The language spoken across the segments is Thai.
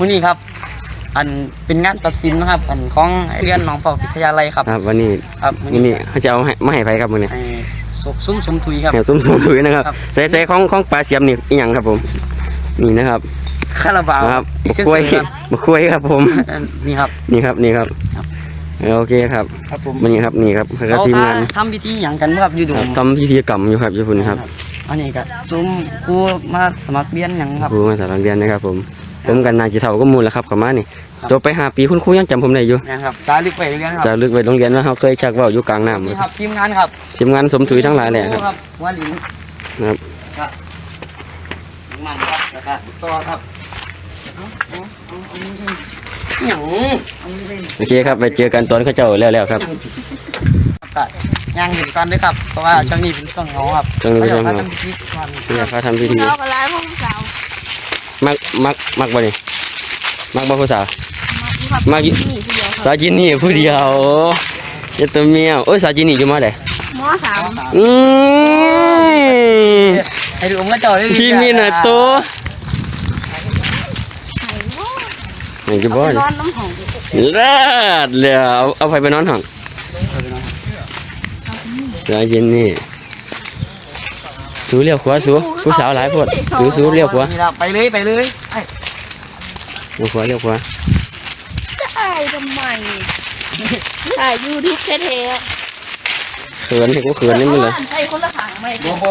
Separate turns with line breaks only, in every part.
วันนี้ครับ อันเป็นงานตัดสินนะครับ อันของเรียนหนองเป่าวิทยาลัยครับ
ครับ วันนี้
ครับ
วันนี้เขาจะเอาให้มาให้ไปครับมื้อนี้
ให้สมซุ้มสมทุยครับ
แห่ส้มสมถุยนะครับ
ครับ
ใส่ใส่ของของปลาเสียมนี่อีหยังครับผม นี่นะครับ
คาราบาว
ครับ
อี
มะ
กเส้น
กล้วย
สองครับ
มะกล้วยครับผม
อันนี่ครับ
นี่ครับนี่ครับ
ครับ
โอเคครับ
ครับผม
วันนี้ครับนี่ครับแล้วก็
เขา
ทีม
พางา
น
ทำพิธีอย่างกันครับอยู่ดู
ครับทำพิธีกรรมอยู่ครับอยู่พุ่นครับ
อันนี้ก็ซุ้มครูมาสมัครเรียนอย่างครับ
ครูมาสอนโรงเรียนนะครับผม ผมกันนายจิเท่าก็มูลแล้วครับกับมานี่
ครับ
จบไปห้าปีคุณครูยังจำผมได้อยู่
นะครับจารึกไปเรียนครับ
จะลึกไปโรงเรียนว่าเขาเคยชักว่าวอยู่กลางน้ำ
นี่ครับทีมงานครับ
ทีมงานสมถุยทั้งหลายแหละครับ
ครับวาลิน
ครับ
ครับมันครับแล้วก็ต่อครับเอาเอาเอาเอานี่ไปหยังเอานี่ไป
โอเคครับไปเจอกันตอนเขาเจ้าแล้วๆครับ
ก็ย่างเห็นก่อนด้วยครับเพราะว่าช่วงนี้เป็นช่วงเหงาครับ
ช่วงนี้เป็นช่วงเหงา
ขาจะทำพิธีก่อน
เนี่ยเขาทำพิธี
เรากับร้านพวกสาว
มักมักมักบ่นี่มักบ่ผู้สาวมา
มา
กิ
ที่นี่ทีเดียวครับ
สาวจินนี่ผู้เดียวเจะตัวเมียวโอ้ยสาวจินนี่อยู่มาได้
มอสาม
อืม
ให้ดูองค์กระจอยได้ดี
พี่มีน่ะตัวนี่จะบ่
น
นี่
อนน้ำหอม
ลาดเลยเอาเอาไปไปนอนห้องสาวจินนี่ สู้เรียวขวาสู้ผู้สาวหลายพวดสู้สู้เรียวขวา
นี่ล่ะไปเลยไปเลยไอ้
เรียวขวาเรียวขวา
จะอายทำไมถ่ายยูทูบเท่
เขินให้กู
ๆ
เขินนี่มันเลย
ใส่คนละขางไหม
โอ้โห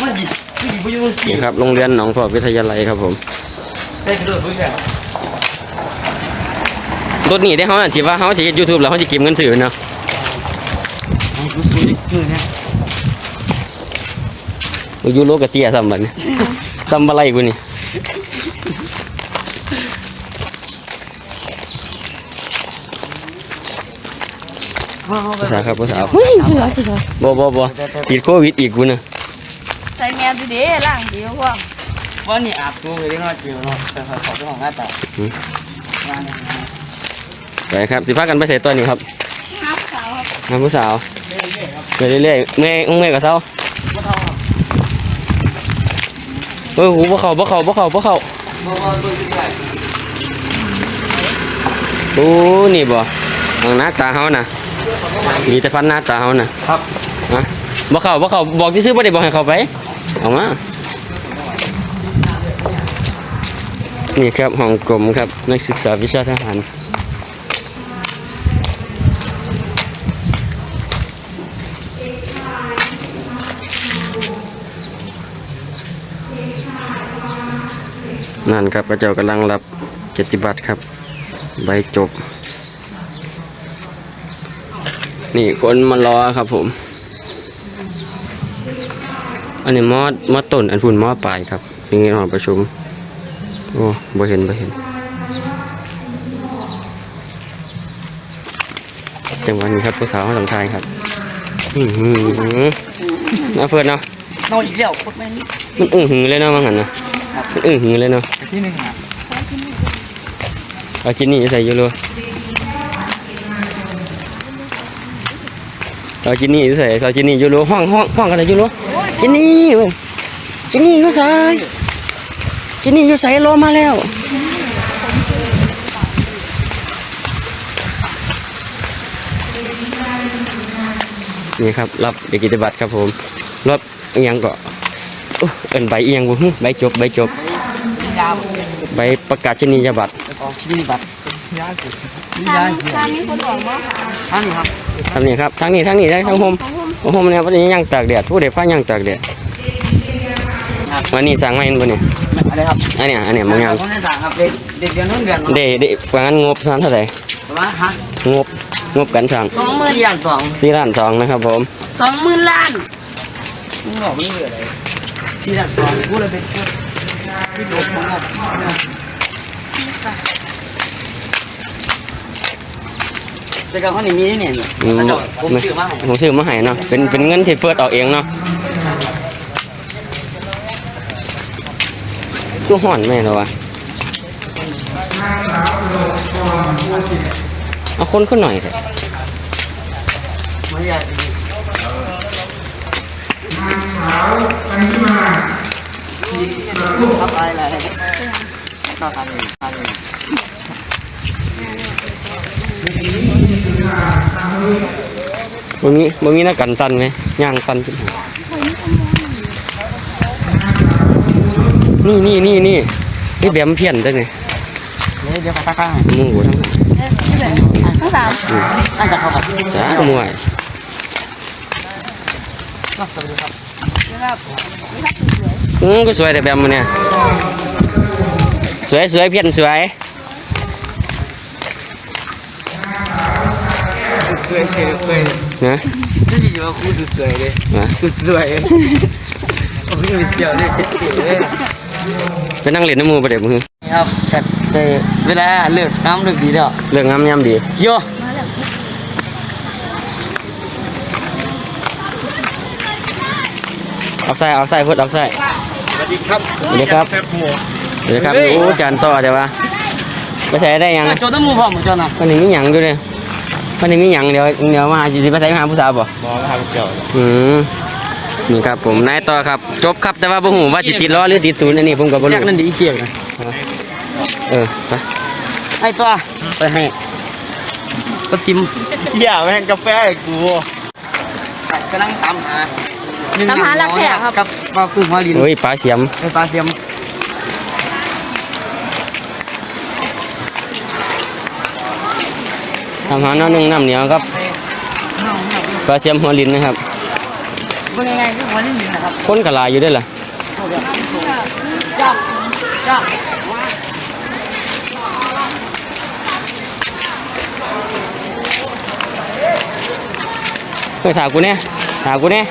มันหยิบมันหยิบไปอยู่ตรงสี่
นี่ครับโรงเรียนหนองพอกวิทยาลัยครับผม
ได้กระโดดไปแล้ว
รถนี่ได้เขาอะที่ว่าเขาจะยูทูบแล้วเขาจะเก็บเงินสื่อเนาะ
ดูสูดิมือเนี่ย
ยูโรกับเตี้ยซ้ำบัดนี้ซ้ำบะไรกูนี่ภาษาครับภาษาบ่บ่บ่ติดโควิดอีกกูนะ
ใส่แมวดูดิล่างเดียวว่า
ว่านี่อาบตัวเลยเนาะเจียวเนาะแต่ขอขอเจ้าของหน้าตา
ไปครับสิพากันไปใส่ตัวนี้ครับ
น้ำขาวครับ
น้ำผู้สาวไปเรื่อยๆเมื่อยเมื่อยกับเศร้า เฮ้ยหูบ่เข้าบ่เข้าบ่เข้าบ่เข้าโอ้นี่บ่ทางหน้าตาเฮาน่ะมีแต่พันหน้าตาเฮาน่ะ
ครับ
ฮะบ่เข้าบ่เข้าบอกซื่อๆบ่ได้บอกให้เข้าไปออกมานี่ครับห้องกรมครับนักศึกษาวิชาทหาร นั่นครับพระเจ้ากำลังรับเกียรติบัตรครับ ใบจบ นี่คนมารอครับผม อันนี้มอดมอดต้นอันฝุ่นมอดปลายครับนี่หอประชุม โอ้บ่เห็นบ่เห็นจังหวะนี้ครับผู้สาวสังทายครับอื้อหือน่าเฟิดเนาะ
นอนอีกแล้วโคตรแม่น
มันอื้อหือเลยเนาะว่างั้นเนาะมัน อื้อหือเลยเนาะ
ที่หนึ่งอะ
เอาจินนี่ใส่อยูโรเอาจินนี่ใส่เอาจินนี่อยูโรห้องห้องห้องกันเลยอยูโรจินนี่เว้ยจินนี่อยู่ใส่จินนี่อยู่ใส่รอมาแล้วนี่ครับรับเด็กกิจบัตรครับผมรับอีหยังก็อุ๊ย เอินใบอีหยังบุหึใบจบใบจบ
ยาว
ใบประกาศนียบัตร
ออกชิ้นนี้บัตรยาวสุดนี่ยา
ทางทางนี้คนออกมอสาม
ท่านนี่ครับ
ทางนี้ครับทางนี้ทางนี้ได้ทางผม
ของผม
โอ้โหมันเนี่ยวันนี้ยังตากแดดผู้ใดฟ้ายังตากแดดวันนี้สั่งมาเห็นบ่เนี่ย
อะไรครับ
อันเนี้ยอันเนี้ยมึงยัง
คนที่สามครับเด็กเด็กเดือนนู้นเดือน
เดเดว่างั้นงบทานเท่าไหร่
ประมาณฮะ
งบงบกันสั่ง
สองหมื่นอย่างสอง
สี่ล้านสองนะครับผม
สองหมื่นล้าน
มึงบอกไม่เหลืออะไร ที่อย่างสองกูเลยเป็นกูที่โดนของงบจะกับเขาหนีมีเนี่ยผมซื้อมา
ผมซื้อมาให้เนาะเป็นเป็นเงินที่เฟิร์สเอาเองเนาะกูห่อนแม่เหรอวะเอาคนขึ้นหน่อยเถอะ
ไม่ใหญ่ทับอะไรอะไรต่อกันเลยกันเลย
บ่มีบ่มีนักกันสั่นไหมย่างสั่นขึ้นนี่นี่นี่นี่นี่แบมเพี้ยนจังไง
เดี๋ยวเดี๋ยวข้าง
มึงโหทั้ง
ทั้งสาม
น่าจะเข้ากับ
จ้ามวย
สวัสดีครับ
นะครับ
อืมก็สวยแต่แบมมันเนี่ยสวยสวยเพี้ยนสวย
สวยสวยสวย
นะ
นี่จริงๆว่าคู่สวยเลย
นะ
สุดสวยโอ้ยมีเดียวเลยเก๋เลย
ไปนั่งเล่นน้ำมูประเดี๋ยวมึง
ครับแต่แต่เวลาเลิกน้ำเลิกดีแล้ว
เรื่องงามยามดี
โย
เอาใส่เอาใส่พูดเอาใส่
สวัสดีครับ
สวัสดีครับ
แซ่บหัว
สวัสดีครับโอ้จานต่อเดี๋ยววะไปใส่ได้ยัง
โจต้องมูพร้อมเหมือนกันนะ
วันนี้มีหยังอยู่เนี่ยวันนี้มีหยังเดี๋ยวเดี๋ยวมาสิไปใส่มาหาผู้สาวบ่
มองครับเจ้า
อืมนี่ครับผมนายต่อครับจบครับแต่ว่าบ่ฮู้ว่าสิติดล้อหรือติดศูนย์อันนี้ผมก็บ่
แย
รู้
กนั่นดีเกี่ยวนะ
เออไป
ไอ้ตัวไปให้ก็ซิม
อย่าแม่งกาแฟไอ้กู
กำลังตามหา
ตามหารักแท้ครับ
กับปลากุ้งหัวลิน
โอ้ยปลาเสียม
ไอ้ปลาเสียม
ทำหาหน้าหนึ่งน้ำเหนียวครับปลาเสียมหัวลินนะครับ
เป็นยังไงคือหัวลินนะครับ
คนกะลายอยู่ได้วยล่ะ
จ้าจ้า
เฮ้ยถากูเนี่ยถากูเนี่ย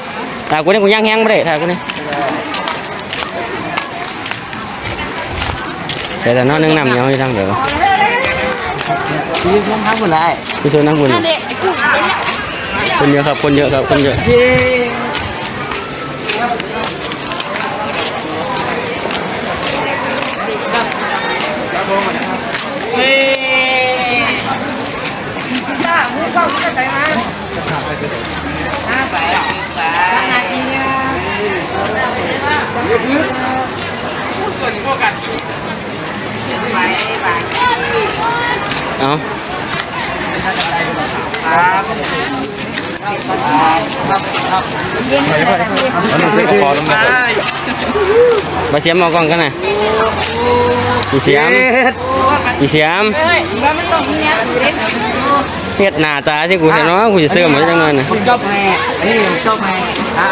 ถากูเนี่ยกูย่างแห้งไม่ได้ถากูเนี่ยแต่แต่หน้าหนึ่งน้ำเหนียวอยู่ทางเดี๋ยว
คือเส้นทางคนไร
พี่โซนั่งคุณ
นั่นเด็กไอ้กุ้ง
คนเยอะครับคนเยอะครับคนเยอะ
เย้เฮ้
จ้ามือกล้องจะใส่มา ห้าไปไปนา ทีเนี่ยไปไป
เอ
นเลยนะพี่
พอแล้วมั้ย
ปลาเสียมมากล้องกันนะพี่เสียมพี่เสียม
เฮ้ยว่ามันต้องมีเนี้ยเด็ก
เฮ็ดหน้าตาที่กูเห็นเนาะกูจะเสื่อมไว้จังเลยนะ
ผมชอบแม่นี่ผมชอบแม่อ่า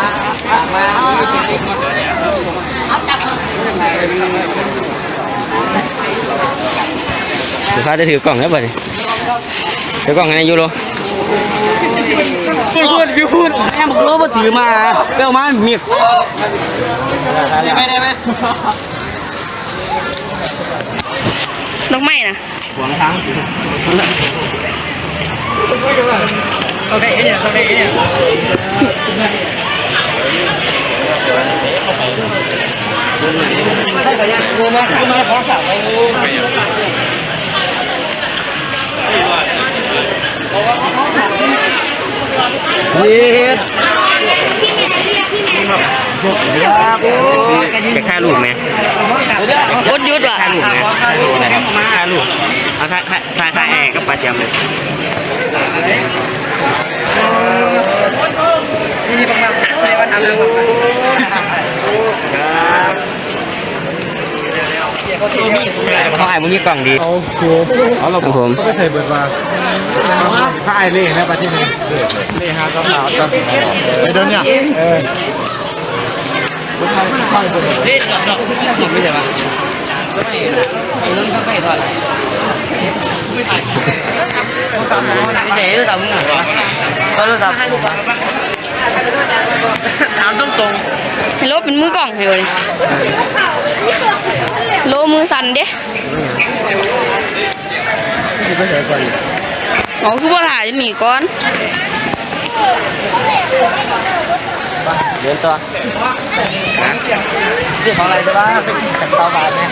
อ่ามา
เอาจับ
ลูกค้าจะถือกล่องแล้วบ่ดิถือกล่องให้นา ยยูโร
พูดพูดพี่พูดแม่บอกรู้ว่าถือมาเปรี้ยวมาเมียได้ไหมได้ไหม
ดอกไม้ นะ
หวงทั้งโอเคเนี่ยโอเคเนี่ยกูมากูมาขอสั่งเย็ด
จะฆ่าลูกไหม
กดยุดว่ะ
ฆ่าลูกไหมฆ่าลูกนะครับฆ่าลูกเอาฆ่าฆ่าฆ่าฆ่าแอร์กับปลาเสียมเลย
นี่ต้องมาให้วันทำเลย
เขาไอ้มึงมีกล่องดี
เอาคูเอาเรา
ครับผม
ไม่เคยเบิดมาถ้าไอเล่นะประเทศนี้เล่ฮะก็ขาวก็ไปเดินเนี่ยเออ
เฮ้ยดอกดอกดอกไม่ใช่ ปะไม่ไอ้เรื่องก็ไม่ถอดไม่ใช่ไม่ทำมึงเหรอโทรศัพท์ถามตรงตรง
ให้โลเป็นมือกล่องให้เลยโลมือสั่นเด้อ๋อคือบ่ถ่ายจะหนีก่อน
เดินต่อ
เรื่องของอะไรจะบ้างจากเตาบานเนี่ย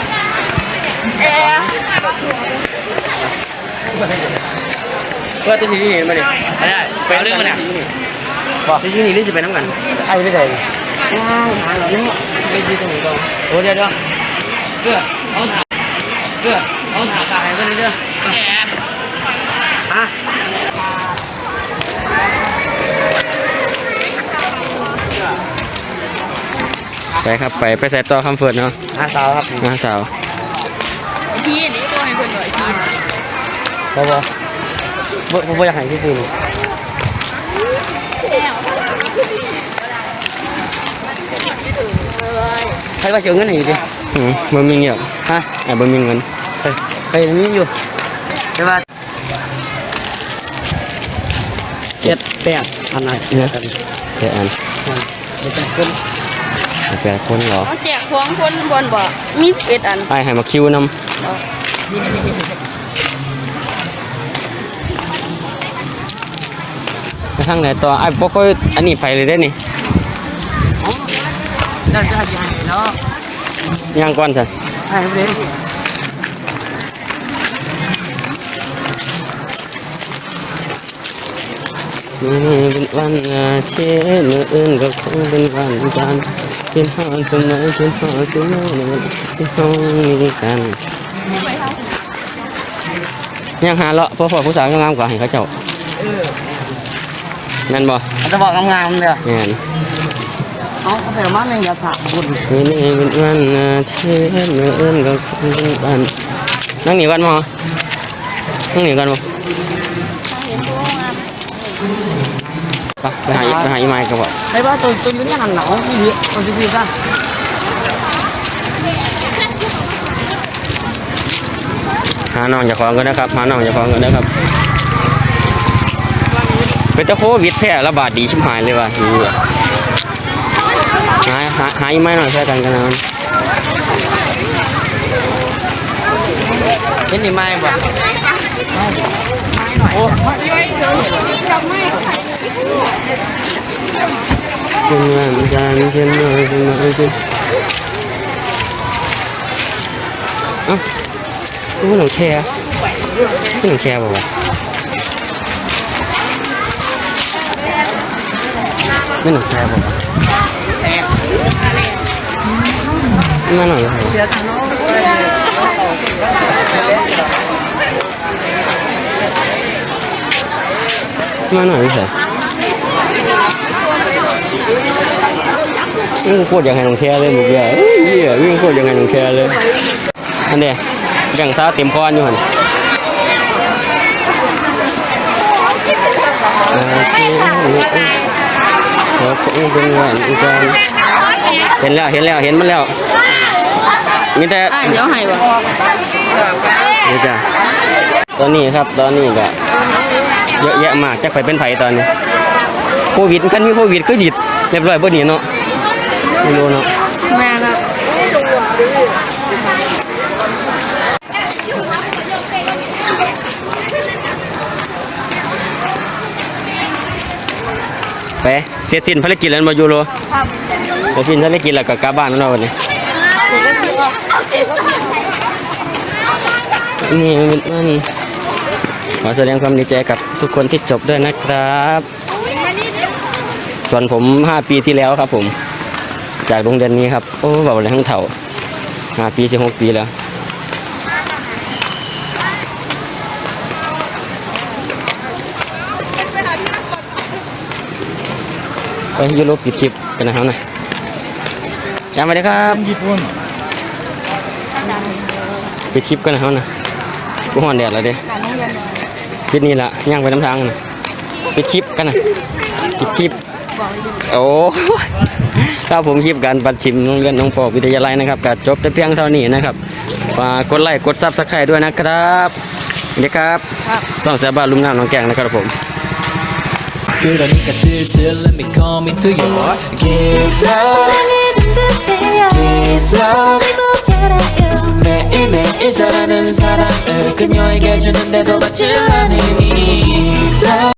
เพื่อตัวที่นี่มาดิไม่ได้ไปเรื่องมันอะบอกที่นี่นี่จะไปน้ำกัน
ไอ้ไม่ใช่
โอ้เดี๋ยวเดี๋ยว
เพื่อเอาถเด้อเอาหาตายไปเลยเด้อฮะ
ไปครับไปไปใส่ต่อคำเฟิร์ดเนาะ
หาสาวครับ
งานสาว
ไอ้พี่นี่ตัวให้เพิ่นหน่อยพี่
บ่บ่บ่บ่บ่อยากให้ที่ซื้อนี่ใครว่าเสียเงินให้อยู่ดิ
อืมบ่มีเงียบ
ฮะ
อะบ่มีเงิน
เฮ้ยเฮ้ยมีอยู่แต่ว่าเจ็ดแปดอันไหน
เนี่ยแต่อัน
เดี๋ยวจะขึ้น
แปดคนเหรอ
เอาแจกของคนบนบ่ มีเป็ดอัน
ไอ้ให้มาคิวนำไปทางไหนต่อไอ้บ่ค่อยอันนี้ไปเลยได้นี่
นั่นจะให้ให้เนาะ
ย่างก่อนจ้ะ
ให้ไปเลย
มื้อนี้เป็นวันอาทิตย์มื้ออื่นก็คงเป็นวันจันทร์กินฮอดสมัยกินฮอดสมัยนั้นที่ห้องมีกันยังหาเลาะพอพอผู้สาวงามๆกว่าให้เขาเจ้าแม่นบ่
มันจะบอกงามๆเด้อ
แม่น
เอาเอาไปมาในยาถาบุญ
มื้อนี้เป็นวันอาทิตย์มื้ออื่นก็คงเป็นวันนั่งนี่ก่อนบ่นั่งนี่ก่อนบ่ ไปไปหาอีไปหาอีไม้ก็บ่
ได้ว่าตัวตัวนี้หันหนาวนี่ดิตัวที่พี่ซะ
หาน้องเจะของกันนะครับหาน้องเจะของกันนะครับเป็นตะโควิดแพร่ระบาดดีชิบหายเลยว่ะเหี้ยหาหาหาอีไม้หน่อยแค่กันกันนะ
เห็นนี่ ไม้บ่โอ้
เป็นวันจันทร์เช่นน้อยเป็นน้อย ม่หนังแคร์บอกว่ามาหน่อยเลยมาหน่อยสิวิ่งโคตรยังไงน้องแคร์เลยหมดเลยเหี้ยวิ่งโคตรยังไงน้องแคร์เลยอันเดียแบ่งซาเต็มก้อนอยู่หันเขาเป็นวันจันทร์เห็นแล้วเห็นแล้วเห็นมันแล้วมีแต่
อะเดี๋ยวให้บ่
นี่จ้ะ ตอนนี้ครับตอนนี้ก็เยอะแยะมากจะไปเป็นไผตอนนี้โควิดคันมีโควิดก็หยิดเรียบร้อยบ่หนีเนาะไม่รู้เนาะ
แม่ครับ
ไปเสร็จสิ้นภารกิจแล้วมายูโร
ครับ
เสร็จสิ้นภารกิจแล้วก็กลับบ้านแล้วเนาะวันนี้นี่มันมัน ขอแสดงความดีใจกับทุกคนที่จบด้วยนะครับ ส่วนผม 5 ปีที่แล้วครับผม จากโรงเรียนนี้ครับ โอ้เบาเลยทั้งเถ่าห้าปีสิบหกปีแล้วไปยูโรปิดคลิปกันนะครับนะจำไว้เลยครับ
ญี่ปุ่น
ปิดคลิปกันนะครับนะกูห่อนแดดแล้วเด้ ปิดนี่ละย่างไปน้ำทางนะปิดคลิปกันนะปิดคลิปโอ้ ครับผมคลิปการปัดชิมโรงเรียนน้องปอกวิทยาลัยนะครับก็จบแต่เพียงเท่านี้นะครับฝากกดไลค์กดซับสไครต์ด้วยนะครับเดี๋ยวครับ
ครับ
ส่องแสบบ้านลุมน้ำน้องแกงนะครับผม
그러니까 슬슬 let me come into your give love 힘드세요. 웃어내고 잘해요. 매일매일 잘하는 사랑을 그녀에게 주는데도 받질 않으니